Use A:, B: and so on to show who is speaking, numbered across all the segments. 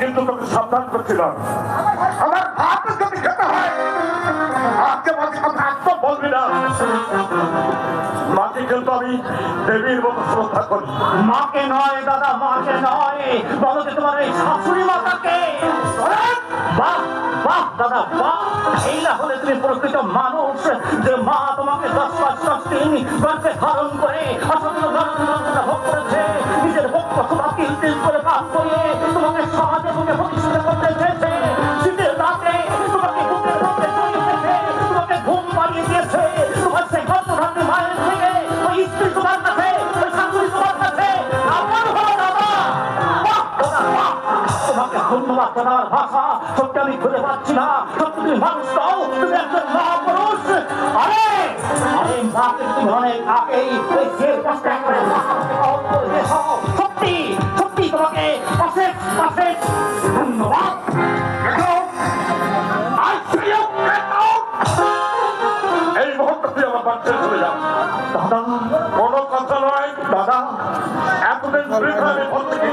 A: কিন্তু তোকে সাবধান করছিলাম। আমার ভাত যদি খেতে হয় আজকে মাঝে কথা বলবি না। মাকে কিন্তু আমি দেবীর মতো শ্রদ্ধা করি।
B: মাকে নয়, দাদা, মাকে নয়। বলো যে তোমার এই শাশুড়ি মাতাকে না হলে তুমি মানুষ, যে মা তোমাকে ধারণ করে নিজের ভক্ত তিল করে করে ধন্যবাদ জানার ভাষা সত্যি আমি খুঁজে পাচ্ছি না। সত্যি তুমি মানুষ নও তুমি একজন মহাপুরুষ? আরে! আরে মাকে তুমি অনেক আগেই ওই জেল কষ্ট করে। সত্যি সত্যি তোমাকে অশেষ অশেষ ধন্যবাদ!
A: এই মুহূর্তে তুই আমার বাচ্চা চলে যা
B: দাদা,
A: কোনো কথা নয়।
B: দাদা,
A: এতদিন আমি বলতে কি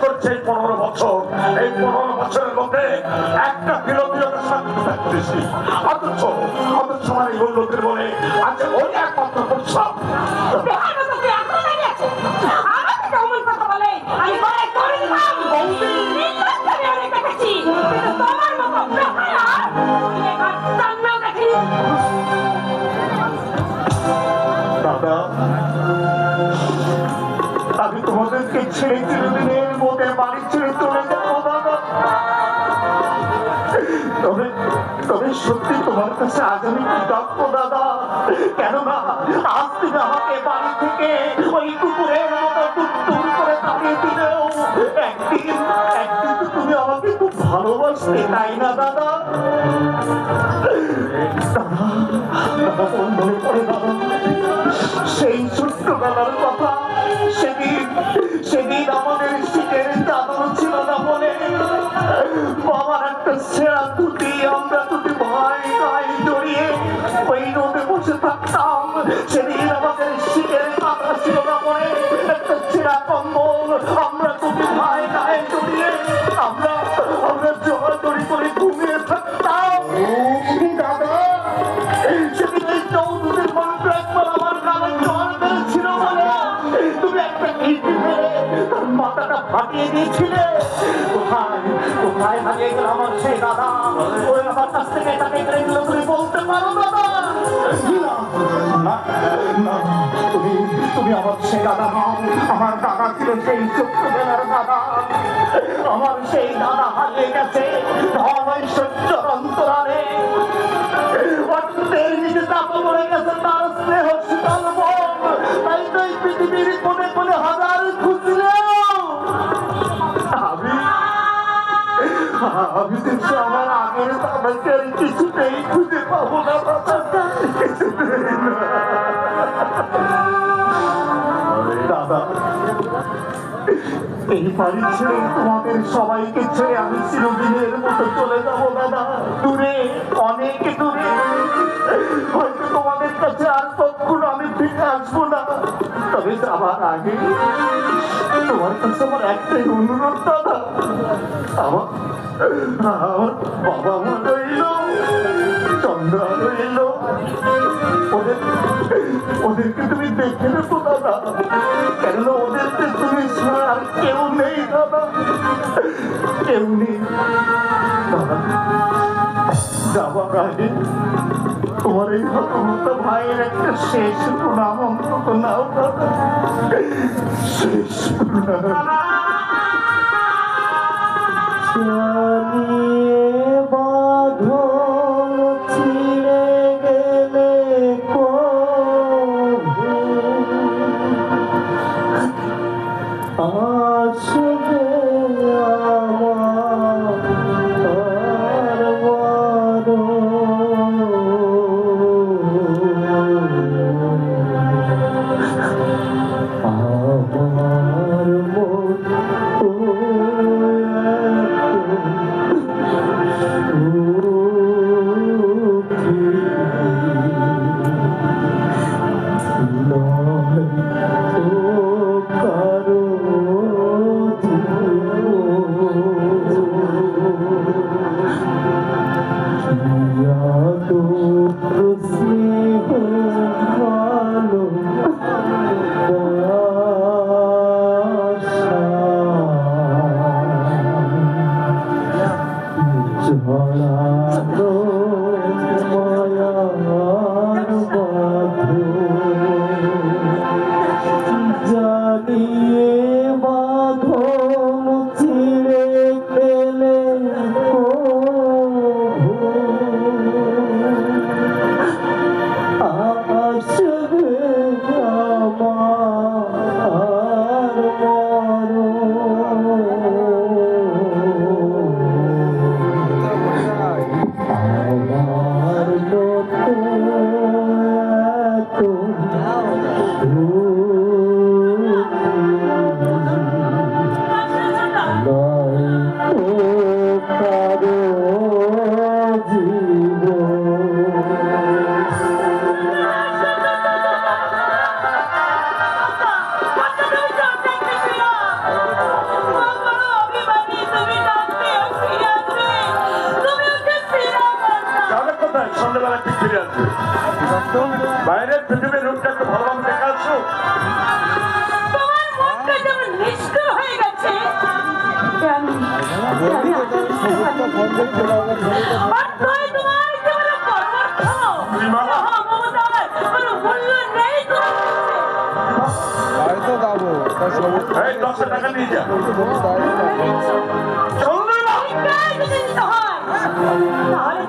A: করছে এই পনেরো বছর? এই পনেরো বছরের মধ্যে একটা বিরোধী ওকে শান্তি থাকতেছি অথচ অথচ আমার এই উন্নতির বলে আজকে ওই একমাত্র উৎসব
B: ছেড়ে চিরদিনের মধ্যে বাড়ি ছেড়ে চলে যাব তবে তবে সত্যি তোমার কাছে আজ আমি কৃতজ্ঞ, দাদা। কেননা, আজ তুমি আমাকে বাড়ি থেকে ওই কুকুরের মতো টুকটুক করে তাড়িয়ে দিলেও একদিন একদিন তুমি আমাকে খুব ভালোবাসতে, তাই না, দাদা? সেদিন আমাদের শীতের ছিল দুটি ভাই গায়ে আমরা আমরা জড়াজড়ি করে ঘুমিয়ে থাকতাম। দাদা সেদিন ওই চৌধুরীর বলে তুমি একটা ইটি মাথাটা ফাটিয়ে দিয়েছিলে। কোথায় কোথায় হারিয়ে গেল আমার সেই দাদা? ওই আমার কাছ থেকে তাকে কেড়ে তুমি বলতে পারো দাদা। তুমি তুমি আমার সেই দাদা নও, আমার দাদা ছিল সেই ছোট্টবেলার দাদা। আমার সেই দাদা হারিয়ে গেছে ধর্মের সহ্য অন্তরালে। আমি আমি আমার আগের বাবাকে কিছুতেই খুঁজে পাবো না। বাবা এই তোমাদের সবাইকে আমি চিরদিনের মতো তোমাদের কাছে আর কখনো আসব না। তবে যাবার আমার একটাই অনুরোধ, দাদা। আমার আমার ওদেরকে তুমি দেখে নেব, দাদা। কেননা ওদেরকে আর কেউ নেই দাদা। কেউ নেই। দাদা যাবার আগে তোমার এই হতমত ভাইয়ের একটা শেষ প্রণাম অন্তত নাও দাদা। শেষ প্রণাম।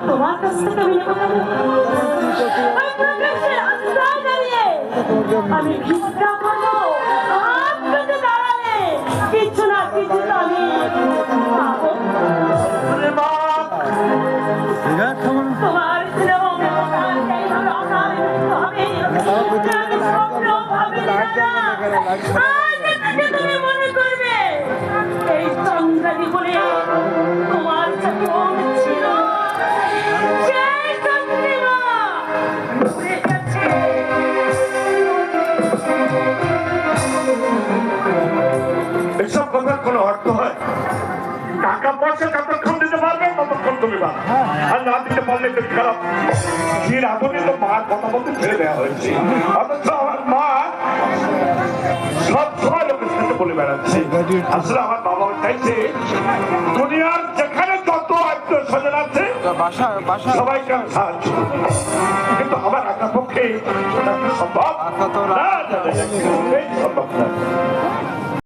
C: তোমার কাছ থেকে আমি ভিক্ষা করব। তুমি মনে করবে এই বলে তোমার ছিল
A: এসব কথার কোনো অর্থ হয়? টাকা পয়সা যতক্ষণ দিতে পারবে ততক্ষণ তুমি পাবে। আর না দিতে পারলে তো খারাপ। ধীর আদরে তো মার কথা বলতে ছেড়ে দেওয়া হয়েছে। অথচ সব সময় লোকের সাথে বলে বেড়াচ্ছে আসলে আমার বাবা চাইছে দুনিয়ার যেখানে যত আত্মীয় স্বজন আছে
D: বাসা বাসা
A: সবাইকে আমি সাহায্য কিন্তু আমার একা পক্ষে সম্ভব
D: আচ্ছা,
A: না, সম্ভব না